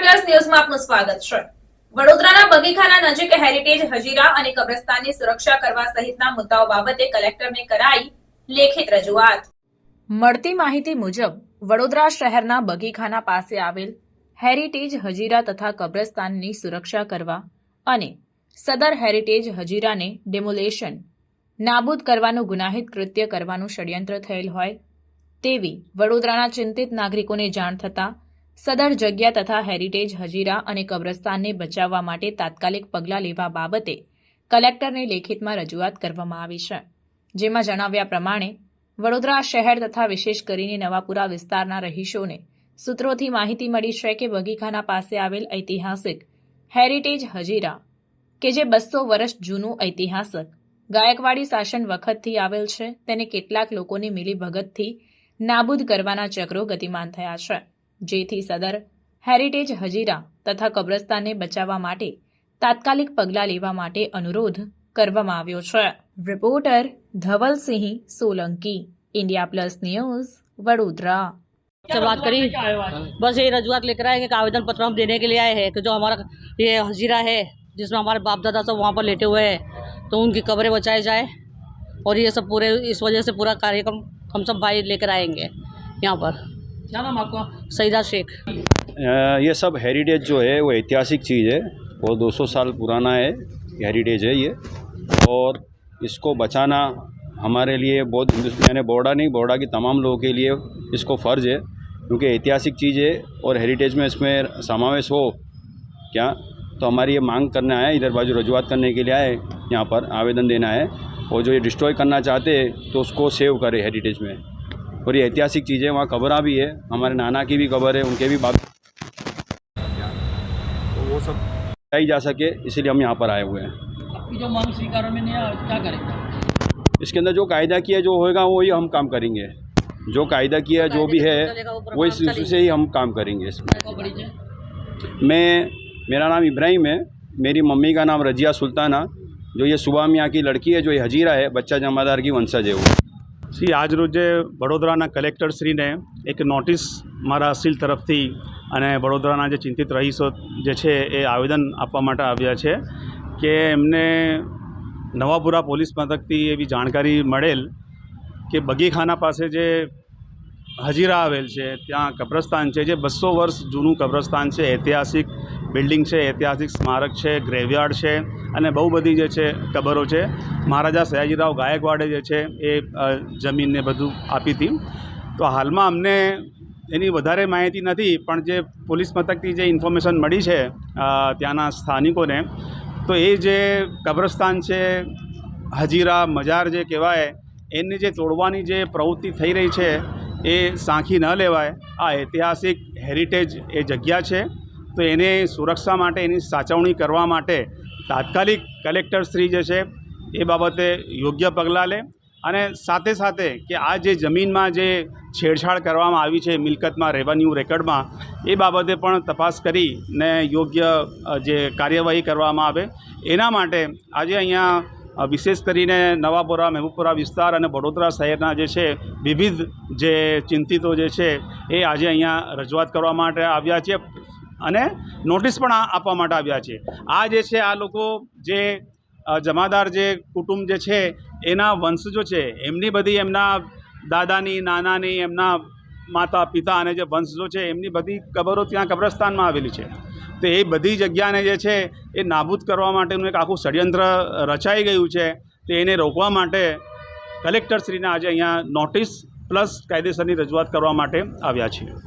Plus ન્યૂઝમાં આપનું સ્વાગત છે વડોદરાના બગીખાના નજીક હેરિટેજ હજીરા અને કબ્રસ્તાનની સુરક્ષા કરવા સહિતના મુદ્દાઓ બાબતે કલેક્ટરને કરાઈ લેખિત રજૂઆત. મળતી માહિતી મુજબ, વડોદરા શહેરના બગીખાના પાસે આવેલ હેરિટેજ હજીરા તથા કબ્રસ્તાનની સુરક્ષા કરવા અને સદર હેરિટેજ હજીરાને ડેમોલેશન નાબૂદ કરવાનું ગુનાહિત કૃત્ય કરવાનું ષડયંત્ર થયેલ હોય, તેવી વડોદરાના ચિંતિત નાગરિકોને જાણ થતાં સદર જગ્યા તથા હેરિટેજ હજીરા અને કબ્રસ્તાનને બચાવવા માટે તાત્કાલિક પગલાં લેવા બાબતે કલેક્ટરને લેખિતમાં રજૂઆત કરવામાં આવી છે. જેમાં જણાવ્યા પ્રમાણે, વડોદરા શહેર તથા વિશેષ કરીને નવાપુરા વિસ્તારના રહીશોને સૂત્રોથી માહિતી મળી છે કે બગીખાના પાસે આવેલ ઐતિહાસિક હેરિટેજ હજીરા, કે જે બસો વર્ષ જૂનું ઐતિહાસિક ગાયકવાડી શાસન વખતથી આવેલ છે, તેને કેટલાક લોકોની મિલીભગતથી નાબૂદ કરવાના ચક્રો ગતિમાન થયા છે. જેથી સદર હેરિટેજ હજીરા તથા કબ્રસ્તાનને બચાવવા માટે તાત્કાલિક પગલાં લેવા માટે અનુરોધ કરવામાં આવ્યો છે reporter Dhavalsinh Solanki India plus news Vadodara से बात करी बस ये रजुआत लेकर आए हैं कि आवेदन पत्र हम देने के लिए आए हैं कि जो हमारा ये हजीरा है जिसमें हमारे बाप दादा सब वहाँ पर लेटे हुए हैं तो उनकी कब्रें बचाई जाए और ये सब पूरे इस वजह से पूरा कार्यक्रम हम सब भाई लेकर आएंगे यहाँ पर क्या नाम आपका? सईदा शेख। ये सब हेरिटेज जो है, वो ऐतिहासिक चीज़ है। वो 200 साल पुराना है हेरिटेज है ये। और इसको बचाना हमारे लिए बहुत हिंदुस्तान बोर्डा नहीं बोर्डा की तमाम लोगों के लिए इसको फ़र्ज़ है, क्योंकि ऐतिहासिक चीज़ है और हेरिटेज में इसमें समावेश हो। क्या? तो हमारी ये मांग करने आए इधर बाजू रजुआत करने के लिए आए यहाँ पर आवेदन देना है। और जो ये डिस्ट्रॉय करना चाहते हैं तो उसको सेव करे हेरिटेज में। और ये ऐतिहासिक चीज़ें वहाँ कब्रा भी है हमारे नाना की भी कब्र है उनके भी बाप तो वो सब बताई जा सके इसीलिए हम यहाँ पर आए हुए हैं। आपकी जो मांग स्वीकार में नहीं आया क्या करेंगे इसके अंदर जो कायदा किया जो होएगा वही हम काम करेंगे। जो कायदा किया जो भी है वो इस से ही हम काम करेंगे इसमें। मैं मेरा नाम इब्राहिम है मेरी मम्मी का नाम रजिया सुल्ताना जो ये सुबह मियाँ की लड़की है जो ये हजीरा है बच्चा जमादार की वंशज है वो। શ્રી આજરોજે વડોદરાના કલેક્ટરશ્રીને એક નોટિસ મારા અસીલ તરફથી અને વડોદરાના જે ચિંતિત રહીશો જે છે એ આવેદન આપવા માટે આવ્યા છે કે એમને નવાપુરા પોલીસ મથકથી એવી જાણકારી મળેલ કે બગીખાના પાસે જે હજીરા આવેલ છે, ત્યાં કબ્રસ્તાન છે, જે બસો વર્ષ જૂનું કબ્રસ્તાન છે, ઐતિહાસિક બિલ્ડિંગ છે, ઐતિહાસિક સ્મારક છે, ગ્રેવયાર્ડ છે અને બહુ બધી જે છે કબરો છે. મહારાજા સયાજીરાવ ગાયકવાડે જે છે એ જમીનને બધું આપી હતી. તો હાલમાં અમને એની વધારે માહિતી નથી, પણ જે પોલીસ મથકથી જે ઇન્ફોર્મેશન મળી છે ત્યાંના સ્થાનિકોને, તો એ જે કબ્રસ્તાન છે, હજીરા, મજાર જે કહેવાય, એને જે તોડવાની જે પ્રવૃત્તિ થઈ રહી છે એ સાંખી ન લેવાય. આ ઐતિહાસિક હેરિટેજ એ જગ્યા છે. તો એને સુરક્ષા માટે, એની સાચવણી કરવા માટે તાત્કાલિક કલેક્ટર શ્રી જે છે, એ બાબતે યોગ્ય પગલાં લે અને સાથે સાથે કે આ જે જમીનમાં જે છેડછાડ કરવામાં આવી છે, મિલકતમાં રેવન્યુ રેકર્ડમાં એ બાબતે પણ તપાસ કરીને યોગ્ય જે કાર્યવાહી કરવામાં આવે. એના માટે આજે અહીંયા વિશેષ કરીને નવાપુરા મહેબુપુરા વિસ્તાર અને વડોદરા શહેરના જે છે, વિવિધ જે ચિંતિતો જે છે, એ આજે અહીંયા રજૂઆત કરવા માટે આવ્યા છે અને નોટિસ પણ આપવા માટે આવ્યા છે. આ જે છે, આ લોકો જે જમાદાર જે કુટુંબ જે છે, એના વંશજો છે, એમની બધી એમના દાદાની, નાનાની, એમના માતા, પિતા અને જે વંશજો છે, એમની બધી કબરો ત્યાં કબ્રસ્તાનમાં આવેલી છે. તો એ બધી જગ્યાને જે છે, એ નાબૂદ કરવા માટેનું એક આખું ષડયંત્ર રચાઈ ગયું છે. તો એને રોકવા માટે કલેક્ટરશ્રીને આજે અહીંયા નોટિસ પ્લસ કાયદેસરની રજૂઆત કરવા માટે આવ્યા છીએ.